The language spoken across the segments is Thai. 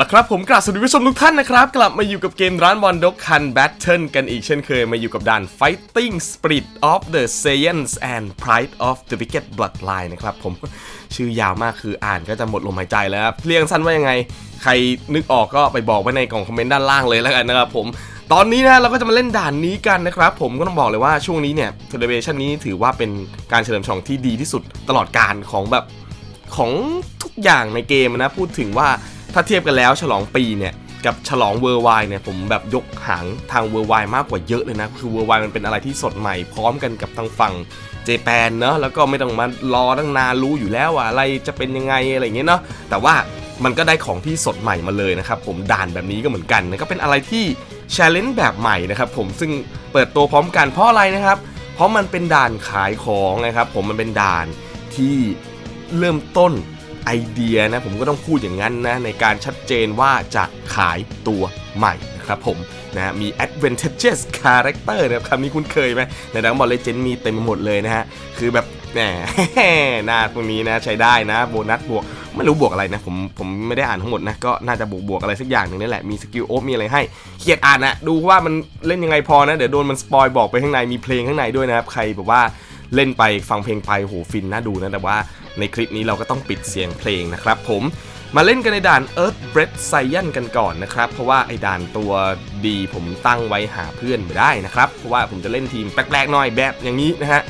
ละครับผมกราบสวัสดีผู้ชมทุกท่านนะครับ กลับมาอยู่กับเกมร้านบอลด็อกคันแบทเทิลกันอีกเช่นเคยมาอยู่กับด่าน Fighting Spirit of the Saiyans and Pride of the Wicked Bloodline นะครับผมชื่อยาวมากคืออ่านก็จะหมดลมหายใจแล้วครับเรียงสั้นว่ายังไง ใครนึกออกก็ไปบอกไว้ในกล่องคอมเมนต์ด้านล่างเลยแล้วกันนะครับผมตอนนี้นะเราก็จะมาเล่นด่านนี้กันนะครับ ผมก็ต้องบอกเลยว่าช่วงนี้เนี่ยเทเลเ t ชันนี้ถือว่าเป็นการเฉลิมฉลองที่ดีที่สุดตลอดการของแบบของทุกอย่างในเกมนะพูดถึงว่า ถ้าเทียบกันแล้วฉลองปีเนี่ยกับฉลองเวอร์ไวเนี่ยผมแบบยกหางทางเวอร์ไวมากกว่าเยอะเลยนะ คือเวอร์ไวมันเป็นอะไรที่สดใหม่พร้อมกันกับทางฝั่งเจแปนเนาะแล้วก็ไม่ต้องมารอตั้งนานรู้อยู่แล้วว่าอะไรจะเป็นยังไงอะไรเงี้ยเนาะแต่ว่ามันก็ได้ของที่สดใหม่มาเลยนะครับผมด่านแบบนี้ก็เหมือนกันนะก็เป็นอะไรที่แชร์เลนแบบใหม่นะครับผมซึ่งเปิดตัวพร้อมกันเพราะอะไรนะครับ เพราะมันเป็นด่านขายของนะครับผมมันเป็นด่านที่เริ่มต้น ไอเดียนะผมก็ต้องพูดอย่างนั้นนะในการชัดเจนว่าจะขายตัวใหม่นะครับผมนะมี advantageous character นะครับคำนี้คุ้นเคยไหมในดังบอลเลเจนมีเต็มไปหมดเลยนะฮะ คือแบบแหมหน้าพวกนี้นะใช้ได้นะโบนัสบวกไม่รู้บวกอะไรนะผมผมไม่ได้อ่านทั้งหมดนะ ก็น่าจะบวกบวกอะไรสักอย่างหนึ่งนี่แหละ มีสกิลโอฟมีอะไรให้เขียดอ่านนะดูว่ามันเล่นยังไงพอนะ เดี๋ยวโดนมันสปอยบอกไปข้างในมีเพลงข้างในด้วยนะครับ ใครแบบว่าเล่นไปฟังเพลงไปโหฟินน่าดูนะแต่ว่า ในคลิปนี้เราก็ต้องปิดเสียงเพลงนะครับผมมาเล่นกันในด่าน Earth Breath s c i a n กันก่อนนะครับ เพราะว่าไอ้ด่านตัวดีผมตั้งไว้หาเพื่อนไม่ได้นะครับ เพราะว่าผมจะเล่นทีมแปลกๆหน่อยแบบอย่างนี้นะฮะ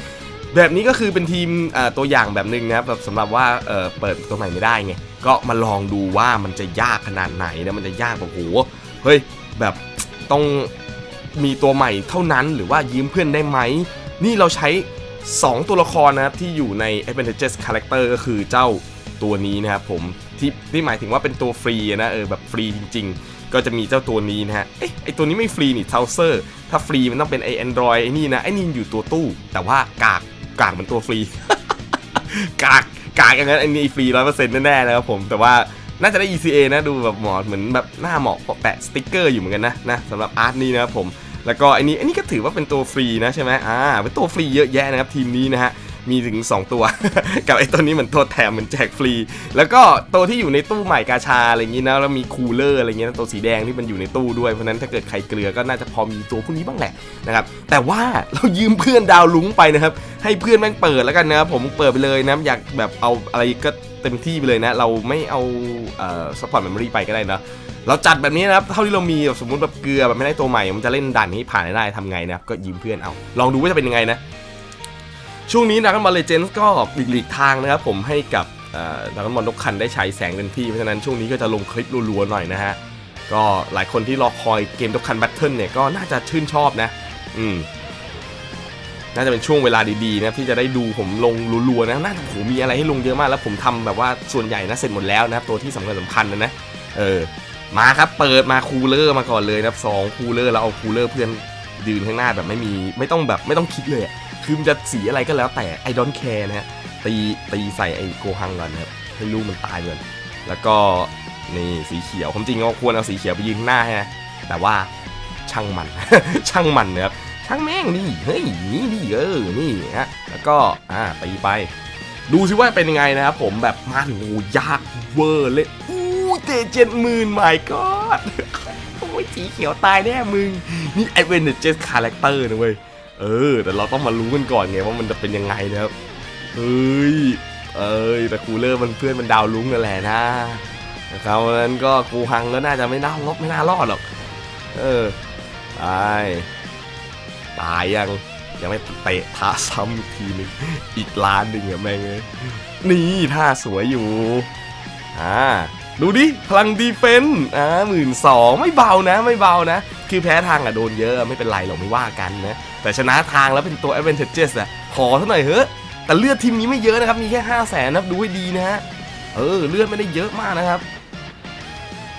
แบบนี้ก็คือเป็นทีมตัวอย่างแบบหนึ่งนะครับแบบสำหรับว่าเเปิดตัวใหม่ไม่ได้ไงก็มาลองดูว่ามันจะยากขนาดไหนนะมันจะยากแบบโหเฮ้ยแบบต้องมีตัวใหม่เท่านั้นหรือว่ายืมเพื่อนได้ไหมนี่เราใช้ 2 ตัวละครนะครับที่อยู่ใน Advantages Character ก็คือเจ้าตัวนี้นะครับผมที่ที่หมายถึงว่าเป็นตัวฟรีนะเออแบบฟรีจริง ๆ ก็จะมีเจ้าตัวนี้นะฮะเอ๊ะไอตัวนี้ไม่ฟรีนี่เทาเซอร์ถ้าฟรีมันต้องเป็นไอแอนดรอยไอนี่นะไอนี่อยู่ตัวตู้ แต่ว่ากากกากเหมือนตัวฟรี กากกากอย่างนั้นไอนี่ฟรีร้อยเปอร์เซ็นต์แน่ๆนะครับผมแต่ว่าน่าจะได้ ECA นะดูแบบหมอเหมือนแบบหน้าเหมาะแปะสติ๊กเกอร์อยู่เหมือนกันนะนะสำหรับอาร์ตนี้นะครับผม แล้วก็ไอ้นี้ไอ้นี่ก็ถือว่าเป็นตัวฟรีนะใช่ไหมอ่าเป็นตัวฟรีเยอะแยะนะครับทีมนี้นะฮะมีถึง 2 ตัว กับไอ้ตัวนี้เหมือนตัวแถมเหมือนแจกฟรี แล้วก็ตัวที่อยู่ในตู้ใหม่กาชาอะไรอย่างนี้นะแล้วมีคูลเลอร์อะไรเงี้ยนะตัวสีแดงที่มันอยู่ในตู้ด้วย เพราะนั้นถ้าเกิดใครเกลือก็น่าจะพอมีตัวพวกนี้บ้างแหละนะครับแต่ว่าเรายืมเพื่อนดาวลุงไปนะครับ ให้เพื่อนแม่งเปิดแล้วกันนะครับผมเปิดไปเลยนะอยากแบบเอาอะไรก็เต็มที่ไปเลยนะ เราไม่เอาเอ่อซัพพอร์ตเมมโมรี่ไปก็ได้นะ เราจัดแบบนี้นะครับเท่าที่เรามีแบบสมมติแบบเกลือแบบไม่ได้ตัวใหม่ มันจะเล่นด่านนี้ผ่านได้ทำไงนะครับก็ยืมเพื่อนเอาลองดูว่าจะเป็นยังไงนะช่วงนี้ดักบอลเลเจนส์ก็หลีกทางนะครับผมให้กับดักบอลนกคันได้ใช้แสงเต็มที่เพราะฉะนั้นช่วงนี้ก็จะลงคลิปรัวๆหน่อยนะฮะก็หลายคนที่รอคอยเกมนกคันแบทเทิลเนี่ยก็น่าจะชื่นชอบนะ อืมน่าจะเป็นช่วงเวลาดีๆนะที่จะได้ดูผมลงรัวๆนะน่าจะโหมีอะไรให้ลงเยอะมากแล้วผมทำแบบว่าส่วนใหญ่นะเสร็จหมดแล้วนะตัวที่สำคัญสำคัญนะนะเออ มาครับเปิดมาคูลเลอร์มาก่อนเลยนะครับสองคูลเลอร์แล้วเอาคูลเลอร์เพื่อนยืนข้างหน้าแบบไม่มีไม่ต้องแบบไม่ต้องคิดเลยคือมันจะสีอะไรก็แล้วแต่ไอดอนแคร์นะฮะตีตีใส่ไอโกฮังก่อนนะครับให้ลูกมันตายก่อนแล้วก็นี่สีเขียวผมจริงก็ควรเอาสีเขียวไปยืนข้างหน้าฮะแต่ว่าช่างมัน ช่างมันนะครับช่างแม่งดิเฮ้ยนี่ดิเออนี่ฮะแล้วก็อ่าตีไป ดูสิว่าเป็นยังไงนะครับผมแบบมาถึงโอ้ยากเวอร์เลย เตเจ็ดหมื่นไม่ก็โอ้ยสีเขียวตายแน่มึง นี่ไอเวนเจสคาแรคเตอร์นะเว้ย เออ แต่เราต้องมารู้กันก่อนไงว่ามันจะเป็นยังไงนะครับ เฮ้ย เอ้ย แต่คูเลอร์มันเพื่อนมันดาวลุ้งนั่นแหละนะนะครับนั้นก็กูฮังก็น่าจะไม่น่ารอดไม่น่ารอดหรอก เออไปตายยังยังไม่เตะท่าซ้ำอีกทีหนึงอีกล้านหนึ่งอะแม่งเลยนี่ท่าสวยอยู่อ่า ดูดิ พลังดีเฟนต์อ่าหมื่นสองไม่เบานะ ไม่เบานะ คือแพ้ทางอะโดนเยอะไม่เป็นไรหรอกไม่ว่ากันนะ แต่ชนะทางแล้วเป็นตัว advantages อะขอเท่าหน่อยเฮ้ยแต่เลือดทีมนี้ไม่เยอะนะครับ มีแค่ห้าแสนนะดูให้ดีนะฮะ เออ เลือดไม่ได้เยอะมากนะครับ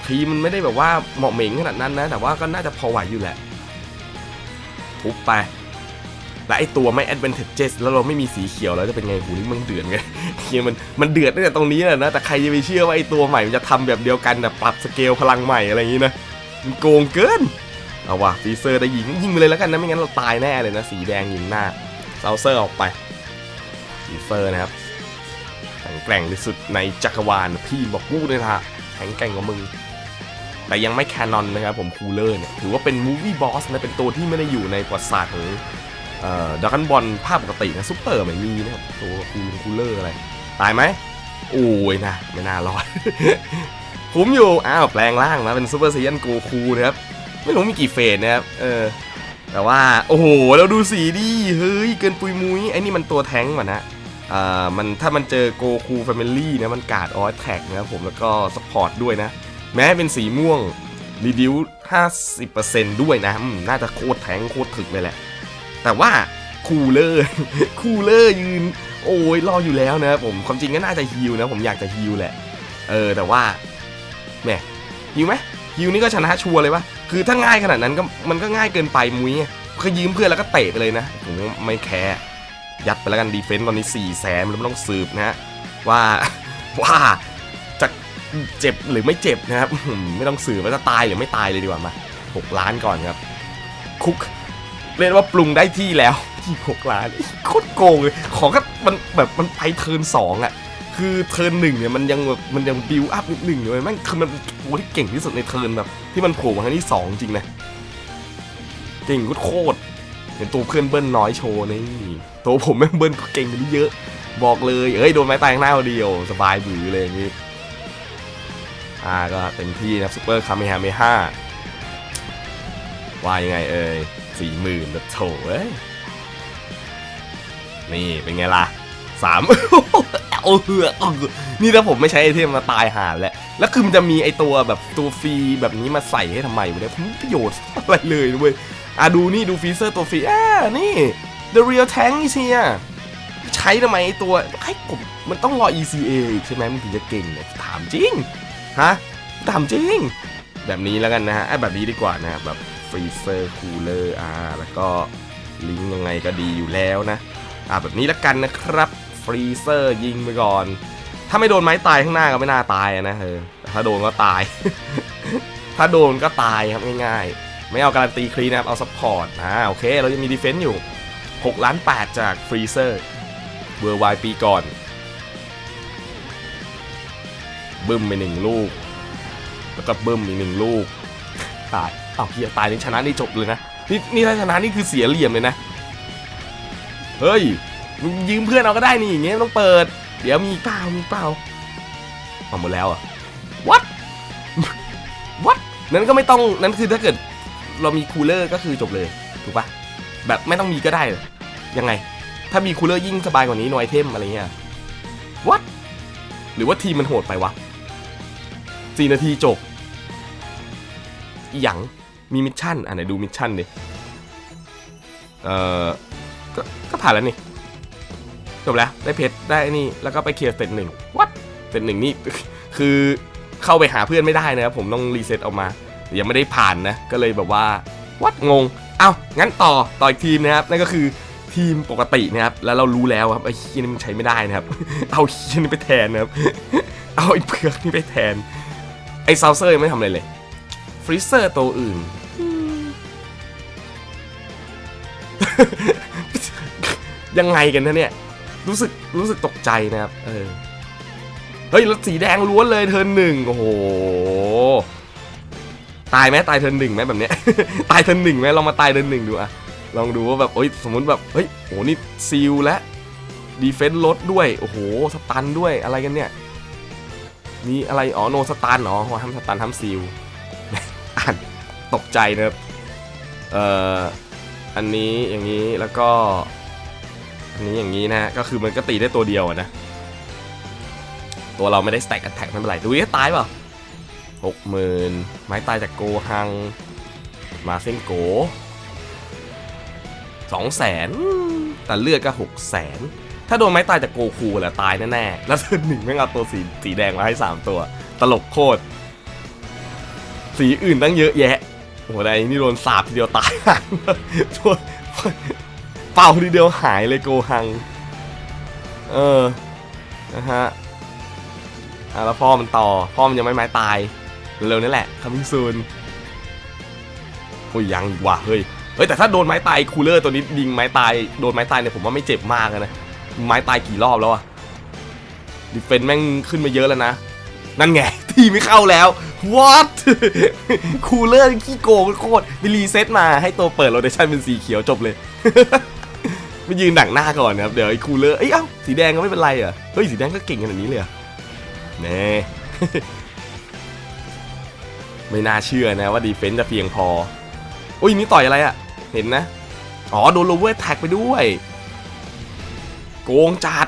ทีมมันไม่ได้แบบว่าเหมาะเหม่งขนาดนั้นนะ แต่ว่าก็น่าจะพอไหวอยู่แหละทุบไป และไอตัวไม่ advantages แล้วเราไม่มีสีเขียวแล้วจะเป็นไงหูนี่มันเดือดไงเฮียมันมันเดือดตั้งแต่ตรงนี้แหละนะ แต่ใครจะไปเชื่อว่าไอตัวใหม่มันจะทำแบบเดียวกันแต่ปรับสเกลพลังใหม่อะไรอย่างนี้นะมันโกงเกินเอาว่ะฟีเซอร์ได้ยิงยิงไปเลยแล้วกันนะไม่งั้นเราตายแน่เลยนะสีแดงยิงหน้าเซาเซอร์ออกไปฟีเซอร์นะครับแข็งแกร่งที่สุดในจักรวาลพี่บอกกู้เลยนะแข็งแกร่งกว่ามึงแต่ยังไม่แคนนอนนะครับผมคูลเลอร์เนี่ยถือว่าเป็นมูวี่บอสนะเป็นตัวที่ไม่ได้อยู่ในประวัติศาสตร์ของ ดักกันบอลภาพปกตินะซุปเปอร์ไม่มีนะครับตัวคูลคูลเลอร์อะไร ตายไหมโอ้ยนะ ไม่น่ารอดผมอยู่อ้าวแปลงร่างมาเป็นซูเปอร์ไซยันโกคูนะครับ ไม่รู้มีกี่เฟสนะครับเออแต่ว่า โอ้โหเราดูสีดิเฮ้ย เกินปุยมุ้ยไอ้นี่มันตัวแท้งก์ว่ะนะอ่ามันถ้ามันเจอโกคูแฟมิลี่นะมันกาดออสแท็กนะครับผมแล้วก็สปอร์ตด้วยนะ แม้เป็นสีม่วงรีดิว50%ด้วยนะน่าจะโคตรแท้งโคตรถึกเลยแหละ แต่ว่าคูลเลอร์คูลเลอร์ยืน โอ้ยรออยู่แล้วนะผมความจริงก็น่าจะฮิวนะผมอยากจะฮิวแหละ เออแต่ว่าแหมฮิวไหมฮิวนี่ก็ชนะชัวร์เลยปะคือถ้าง่ายขนาดนั้นก็มันก็ง่ายเกินไปมุ้ยคือยืมเพื่อนแล้วก็เตะไปเลยนะผมไม่แคร์ยัดไปแล้วกันดีเฟนต์ตอนนี้4ี่แสนแล้วไม่ต้องสืบนะฮะว่าว่าจะเจ็บหรือไม่เจ็บนะครับไม่ต้องสืบว่าจะตายหรือไม่ตายเลยดีกว่ามาหกล้านก่อนครับคุก เรียกว่าปรุงได้ที่แล้วที่หกล้านโคตรโกงเลยของก็มันแบบมันไปเทิร์นสองอะคือเทิร์นหนึ่งเนี่ยมันยังแบบมันยังบิวอัพนิดหนึ่งเลยแม่งคือมันโอ้ที่เก่งที่สุดในเทิร์นแบบที่มันโผล่มาครั้งที่สองจริงนะเก่งโคตรเห็นตัวเพื่อนเบิ้ลน้อยโชว์นี่ตัวผมแม่งเบิ้ลก็เก่งกว่านี้เยอะ บอกเลยเอ้ยโดนไม้ตายข้างหน้าเดียวสบายบือเลยอย่างนี้อ่าก็เต็มที่นะซุปเปอร์คาเมฮาเมห้าว่ายังไงเอ่ย สี่หมื่นแบบโถเอ้ยนี่เป็นไงล่ะสามเอาเหือเออนี่ถ้าผมไม่ใช้ไอเทมมาตายหาแล้ว แล้วคือมันจะมีไอตัวแบบตัวฟรีแบบนี้มาใส่ให้ทำไมวะเนี่ยผมไม่ประโยชน์อะไรเลยเว้ยอะดูนี่ดูฟีเซอร์ตัวฟรีอ่านี่ the real tank is here ใช้ทำไมไอตัวไอ้ผมมันต้องรอ ECA อีกใช่ไหมมันถึงจะเก่งเนี่ยถามจริง ฮะ ถามจริง แบบนี้แล้วกันนะฮะแบบนี้ดีกว่านะแบบ ฟรีเซอร์คูลเลอร์อ่าแล้วก็ลิงก์ยังไงก็ดีอยู่แล้วนะ อ่าแบบนี้แล้วกันนะครับฟรีเซอร์ยิงไปก่อน ถ้าไม่โดนไม้ตายข้างหน้าก็ไม่น่าตายอะนะเออถ้าโดนก็ตาย ถ้าโดนก็ตายครับง่ายๆ ไม่เอาการันตีคลีนะครับเอาซัพพอร์ตอ่าโอเค เรายังมีดีเฟนต์อยู่6ล้าน8จากฟรีเซอร์เวอร์ไวปีก่อน บึ้มไปหนึ่งลูก แล้วก็บึ้มอีกหนึ่งลูก ตาย อ้าวเฮียตายนี่ชนะนี่จบเลยนะนี่นี่ถ้าชนะนี่คือเสียเหลี่ยมเลยนะ เฮ้ยมึงยืมเพื่อนเอาก็ได้นี่อย่างเงี้ยต้องเปิด เดี๋ยวมีเปล่ามีเปล่าเอาหมดแล้วอะ what what นั้นก็ไม่ต้องนั้นคือถ้าเกิดเรามีคูลเลอร์ก็คือจบเลยถูกปะแบบไม่ต้องมีก็ได้หรอยังไง ถ้ามีคูลเลอร์ยิ่งสบายกว่านี้น่วยไอเทมอะไรเงี้ย what หรือว่าทีมมันโหดไปวะสี่นาทีจบอหยัง มีมิชชั่นอะไหนดูมิชชั่นดิ เอ่อ ก็ก็ผ่านแล้วนี่ จบแล้ว ได้เพชร ได้นี่ แล้วก็ไปเคลียร์เซตหนึ่งวัดเซตหนึ่งนี่ คือเข้าไปหาเพื่อนไม่ได้นะครับผมต้องรีเซ็ตออกมา ยังไม่ได้ผ่านนะ ก็เลยแบบว่า วัดงง เอ้า งั้นต่อ ต่ออีกทีมนะครับ นั่นก็คือทีมปกตินะครับ แล้วเรารู้แล้วครับไอ้เฮียนี่มันใช้ไม่ได้นะครับ เอาเฮียนี่ไปแทนนะครับ เอาไอ้เผือกนี่ไปแทน ไอ้ซาวเซอร์ยังไม่ทำอะไรเลย ฟรีเซอร์ตัวอื่น ยังไงกันนะเนี่ย รู้สึกรู้สึกตกใจนะครับ เออ เฮ้ยรถสีแดงล้วนเลยเทินหนึ่งโอ้โห ตายไหมตายเทินหนึ่งไหมแบบเนี้ย ตายเทินหนึ่งไหมลองมาตายเทินหนึ่งดูอะลองดูว่าแบบเอ้ยสมมติแบบ เฮ้ยโหนี่ซีลและดีเฟนต์ลดด้วย โอ้โห สตันด้วยอะไรกันเนี่ย มีอะไร อ๋อ โนสตันอ๋อห้ามสตันห้ามซีลอ่านตกใจนะครับ เอ่อ อันนี้อย่างนี้แล้วก็ อันนี้อย่างนี้นะฮะก็คือมันก็ตีได้ตัวเดียวนะ ตัวเราไม่ได้ stack attack ไม่เป็นไรดูดิตายเปล่าหกหมื่นไม้ตายจากโกฮัง มาเส้นโกสองแสนแต่เลือดก็หกแสนถ้าโดนไม้ตายจากโกคูแหละตายแน่ๆ แล้วเธอหนึ่งแม่งเอาตัวสีสีแดงมาให้สามตัว ตลกโคตร สีอื่นตั้งเยอะแยะ อ้โหแต่อันนี่โดนสาบทีเดียวตายตัวเป่าทีเดียวหายเลยโกฮัง เออ นะฮะอะแล้วพ่อมันต่อ พ่อมันยังไม่ไม้ตาย เร็วนี่แหละคัมมิ่งซูนโอ้ยยังกว่ะเฮ้ย เฮ้ยแต่ถ้าโดนไม้ตายคูลเลอร์ตัวนี้ยิงไม้ตายโดนไม้ตายเนี่ยผมว่าไม่เจ็บมากนะ ไม้ตายกี่รอบแล้วอะดิเฟนแม่งขึ้นมาเยอะแล้วนะ นั่นไง ทีไม่เข้าแล้ว what คูลเลอร์ขี้โกงโคตรไปรีเซ็ตมาให้ตัวเปิดโรเ t ชันเป็นสีเขียวจบเลยไปยืนดักหน้าก่อนนะครับ เดี๋ยวไอ้คูลเลอร์เอ้ยเอ้าสีแดงก็ไม่เป็นไรอะเฮ้ยสีแดงก็เก่งขนาดนี้เลยเหรอแน่ไม่น่าเชื่อนะว่าดีเฟนต์จะเพียงพออุ้ยนี่ต่อยอะไรอะ เห็นนะ อ๋อ โดนโลเวอร์แท็กไปด้วย โกงจัด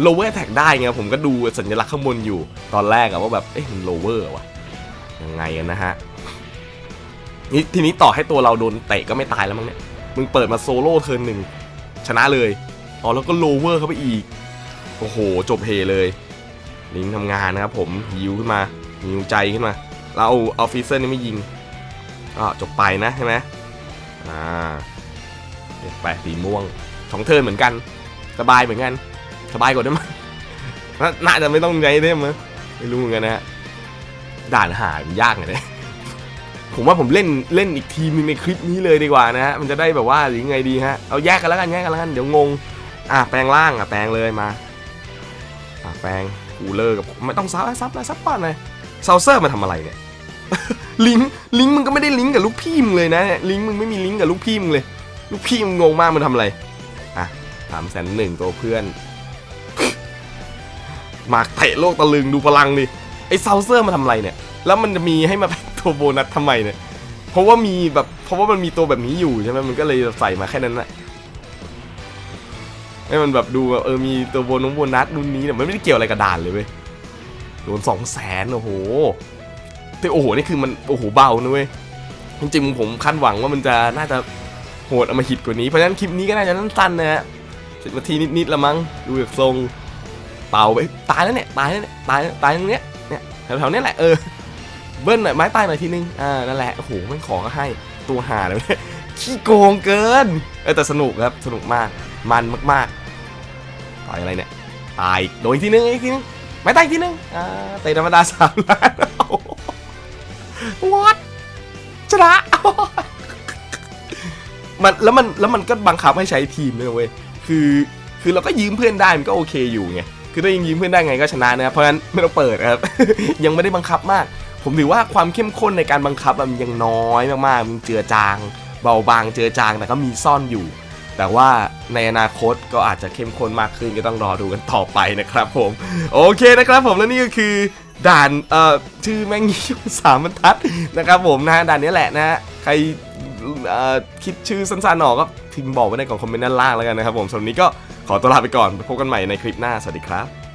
โลเวอร์แท็กได้ไงผมก็ดูสัญลักษณ์ข้างบนอยู่ตอนแรกอะว่าแบบเอ๊ะมันโลเวอร์วะยังไงกันนะฮะนี่ทีนี้ต่อให้ตัวเราโดนเตะก็ไม่ตายแล้วมั้งเนี่ยมึงเปิดมาโซโล่เทิร์นหนึ่งชนะเลยอ๋อแล้วก็โลเวอร์เข้าไปอีก โอ้โห จบเฮเลย ลิงทำงานนะครับผมฮิวขึ้นมาฮิวใจขึ้นมาเอาเอาฟิเซอร์นี่ไม่ยิงก็จบไปนะใช่ไหมอ่าไปสีม่วงสองเทิร์นเหมือนกัน สบายเหมือนกัน สบายกว่าได้ไหมยน่าน่าจะไม่ต้องใช้ได้มั้ยไม่รู้เหมือนกันนะฮะด่านหายากเนี่ยผมว่าผมเล่นเล่นอีกทีมนึงในคลิปนี้เลยดีกว่านะฮะมันจะได้แบบว่าหรือไงดีฮะเอาแยกกันแล้วกันแยกกันแล้วกันเดี๋ยวงงอะแปลงร่างอะแปลงเลยมาอะแปลงคูเลอร์กับไม่ต้องซับซับเลยซับป้อนเลยเซาเซอร์มาทำอะไรเนี่ยลิงลิงมึงก็ไม่ได้ลิงกับลูกพี่มึงเลยนะเนี่ยลิงมึงไม่มีลิงกับลูกพี่มึงเลย ลูกพี่มึงงงมากมันทำอะไรอะสามแสนหนึ่งตัวเพื่อน มาเตะโลกตะลึงดูพลังดิไอเซาเซอร์มาทำอะไรเนี่ย แล้วมันจะมีให้มาเป็นตัวโบนัสทำไมเนี่ย เพราะว่ามีแบบเพราะว่ามันมีตัวแบบนี้อยู่ใช่ไหมมันก็เลยใส่มาแค่นั้นแหละให้มันแบบดูแบบเออมีตัวโบนงโบนัสนู่นนี้เนี่ยมันไม่ได้เกี่ยวอะไรกับด่านเลยเว้ยโดนสองแสนโอ้โหแต่โอ้โหนี่คือมันโอ้โหเบานะเว้ยจริงๆผมคาดหวังว่ามันจะน่าจะโหดเอามาหิดกว่านี้เพราะฉะนั้นคลิปนี้ก็น่าจะสั้นๆนะฮะสิบนาทีนิดๆละมั้งดูจากทรง เป่าไปตายแล้วเนี่ยตายแล้วเนี่ยตายตายตรงเนี้ยเนี่ยแถวๆเนี้ยแหละเออเบิ้ลหน่อยไม้ตายหน่อยทีนึงอ่านั่นแหละโอ้โหมันขอก็ให้ตัวหาเลยขี้โกงเกินเออแต่สนุกครับสนุกมากมันมากๆต่อยอะไรเนี่ยตายโดนอีกทีนึงอีกทีนึงไม้ตายอีกทีนึงอ่าเตะธรรมดาสามล้านวัดชนะมันแล้วมันแล้วมันก็บังคับให้ใช้ทีมด้วยเว้ยคือคือเราก็ยืมเพื่อนได้มันก็โอเคอยู่ไง คือถ้ายังยืมเพื่อนได้ไงก็ชนะนะครับเพราะฉะนั้นไม่ต้องเปิดครับ ยังไม่ได้บังคับมาก ผมถือว่าความเข้มข้นในการบังคับมันยังน้อยมากๆมันเจือจาง เบาบางเจือจางแต่ก็มีซ่อนอยู่ แต่ว่าในอนาคตก็อาจจะเข้มข้นมากขึ้นก็ต้องรอดูกันต่อไปนะครับผม โอเคนะครับผมและนี่ก็คือด่านเอ่อชื่อแม่งยี่สามบรรทัดนะครับผมนะด่านนี้แหละนะใครเอ่อคิดชื่อสั้นๆออก็พิมพ์บอกไว้ในกล่องคอมเมนต์ด้านล่างแล้วกันนะครับผมสำหรับนี้ก็ ขอตัวลาไปก่อนไปพบกันใหม่ในคลิปหน้า สวัสดีครับ